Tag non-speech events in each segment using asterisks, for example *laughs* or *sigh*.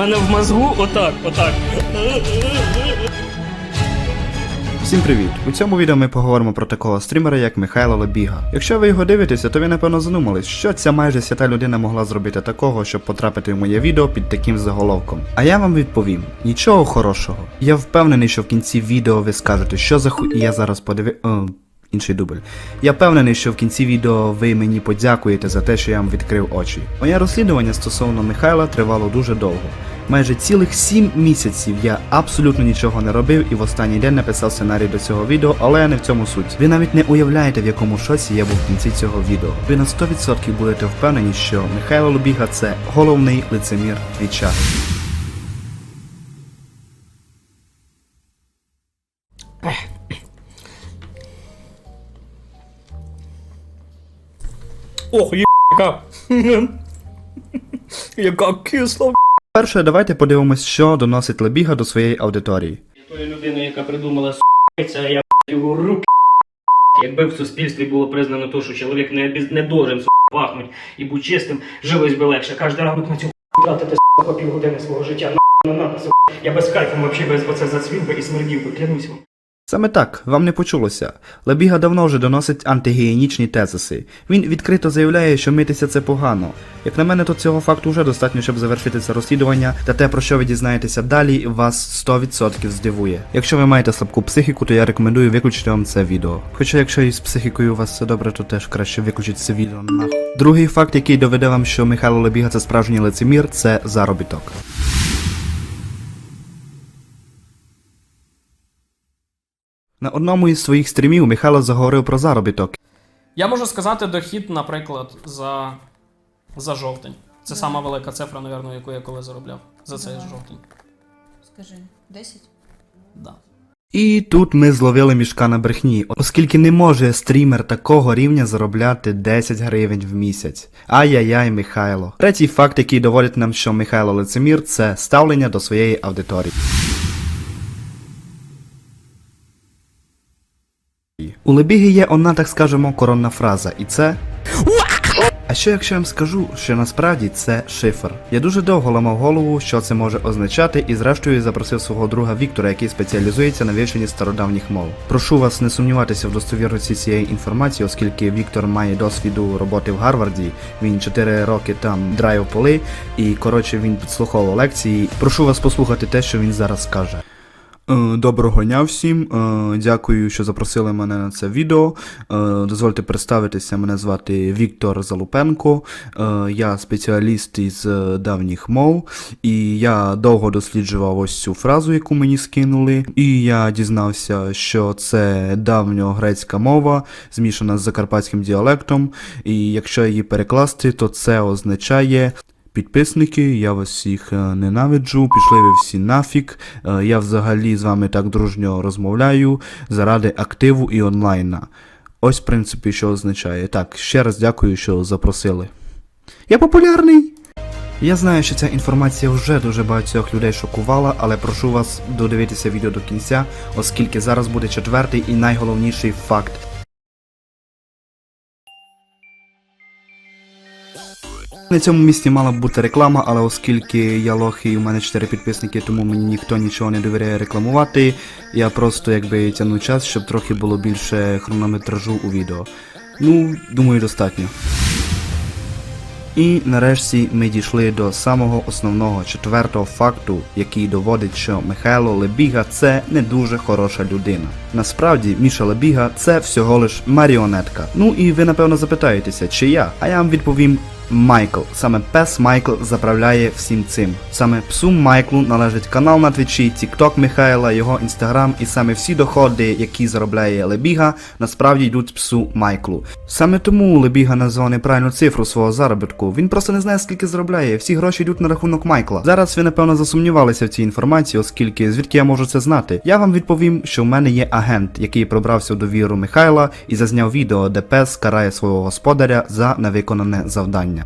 Мене в мозгу отак, отак. Всім привіт! У цьому відео ми поговоримо про такого стрімера, як Михайло Лебіга. Якщо ви його дивитеся, то ви напевно задумались, що ця майже свята людина могла зробити такого, щоб потрапити в моє відео під таким заголовком. А я вам відповім: нічого хорошого. Я впевнений, що в кінці відео ви скажете, що за ху... Я зараз подивив. О, інший дубль. Я впевнений, що в кінці відео ви мені подякуєте за те, що я вам відкрив очі. Моє розслідування стосовно Михайла тривало дуже довго. Майже цілих 7 місяців я абсолютно нічого не робив і в останній день написав сценарій до цього відео, але не в цьому суть. Ви навіть не уявляєте, в якому шоці я був в кінці цього відео. Ви на 100% будете впевнені, що Михайло Лубіга це головний лицемір твіча. Ох, є *laughs* яка. Кисла. Перше, давайте подивимось, що доносить Лебіга до своєї аудиторії. Тої людини, яка придумала с***ця, я його руки. Якби в суспільстві було признано то, що чоловік не, без- не должен пахнуть і будь чистим, жилось би легше. Кожен ранок на цю тратити по півгодини свого життя. На, на, на, на, Я без кайфу взагалі без оце зацвів би і смердів би, клянусь вам. Саме так, вам не почулося. Лебіга давно вже доносить антигігієнічні тезиси. Він відкрито заявляє, що митися це погано. Як на мене, то цього факту вже достатньо, щоб завершити це розслідування, та те, про що ви дізнаєтеся далі, вас 100% здивує. Якщо ви маєте слабку психіку, то я рекомендую виключити вам це відео. Хоча якщо із психікою у вас все добре, то теж краще виключити це відео нахуй. Другий факт, який доведе вам, що Михайло Лебіга це справжній лицемір, це заробіток. На одному із своїх стрімів Михайло заговорив про заробіток. Я можу сказати дохід, наприклад, за, за жовтень. Це сама велика цифра, напевно, яку я коли заробляв за цей Давай. жовтень. Скажи, 10? Да. І тут ми зловили мішка на брехні, оскільки не може стрімер такого рівня заробляти 10 гривень в місяць. Ай-яй-яй, Михайло. Третій факт, який доводить нам, що Михайло лицемір, це ставлення до своєї аудиторії. У Лебіги є одна, так скажемо, коронна фраза, і це. А що якщо я вам скажу, що насправді це шифр? Я дуже довго ламав голову, що це може означати, і зрештою запросив свого друга Віктора, який спеціалізується на вивченні стародавніх мов. Прошу вас не сумніватися в достовірності цієї інформації, оскільки Віктор має досвіду роботи в Гарварді. Він 4 роки там драйв поли, і коротше він підслуховував лекції. Прошу вас послухати те, що він зараз скаже. Е, Доброго дня всім. Е, Дякую, що запросили мене на це відео. Е, Дозвольте представитися, мене звати Віктор Залупенко. Я спеціаліст із давніх мов, і я довго досліджував ось цю фразу, яку мені скинули. І я дізнався, що це давньогрецька мова, змішана з закарпатським діалектом. І якщо її перекласти, то це означає Підписники, я вас всіх е, ненавиджу, пішли ви всі нафік. Е, Я взагалі з вами так дружньо розмовляю заради активу і онлайна. Ось, в принципі, що означає. Так, ще раз дякую, що запросили. Я популярний! Я знаю, що ця інформація вже дуже багатьох людей шокувала, але прошу вас додивитися відео до кінця, оскільки зараз буде четвертий і найголовніший факт. На цьому місці мала б бути реклама, але оскільки я лох і у мене 4 підписники, тому мені ніхто нічого не довіряє рекламувати. Я просто якби тягну час, щоб трохи було більше хронометражу у відео. Ну, думаю, достатньо. І нарешті ми дійшли до самого основного четвертого факту, який доводить, що Михайло Лебіга це не дуже хороша людина. Насправді, Міша Лебіга це всього лиш маріонетка. Ну і ви напевно запитаєтеся, чи я? А я вам відповім. Майкл, саме пес Майкл заправляє всім цим. Саме псу Майклу належить канал на твічі, Тікток Михайла, його інстаграм і саме всі доходи, які заробляє Лебіга, насправді йдуть псу Майклу. Саме тому Лебіга назвав неправильну цифру свого заробітку. Він просто не знає, скільки заробляє. Всі гроші йдуть на рахунок Майкла. Зараз ви напевно засумнівалися в цій інформації, оскільки звідки я можу це знати. Я вам відповім, що в мене є агент, який пробрався в довіру Михайла і зазняв відео, де пес карає свого господаря за невиконане завдання.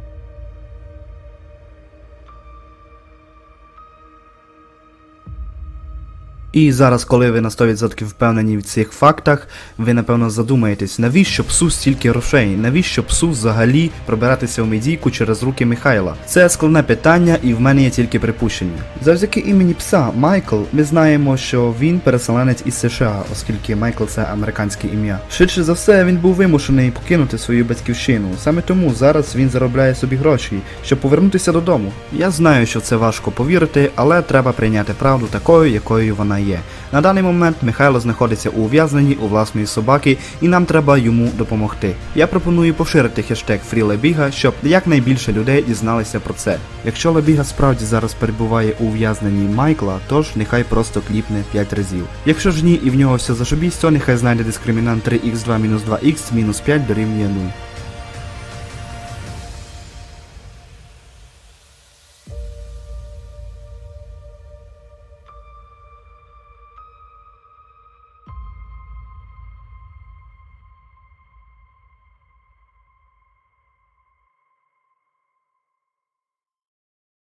І зараз, коли ви на 100% впевнені в цих фактах, ви напевно задумаєтесь, навіщо псу стільки грошей? Навіщо псу взагалі пробиратися в медійку через руки Михайла? Це складне питання, і в мене є тільки припущення. Завдяки імені пса Майкл, ми знаємо, що він переселенець із США, оскільки Майкл це американське ім'я. Швидше за все, він був вимушений покинути свою батьківщину. Саме тому зараз він заробляє собі гроші, щоб повернутися додому. Я знаю, що це важко повірити, але треба прийняти правду такою, якою вона є. На даний момент Михайло знаходиться у ув'язненні у власної собаки, і нам треба йому допомогти. Я пропоную поширити хештег FreeLebiga, щоб якнайбільше людей дізналися про це. Якщо Лебіга справді зараз перебуває у ув'язненні Майкла, тож нехай просто кліпне 5 разів. Якщо ж ні і в нього все зашибісь, то нехай знайде дискримінант 3x2-2x-5 дорівнює 0.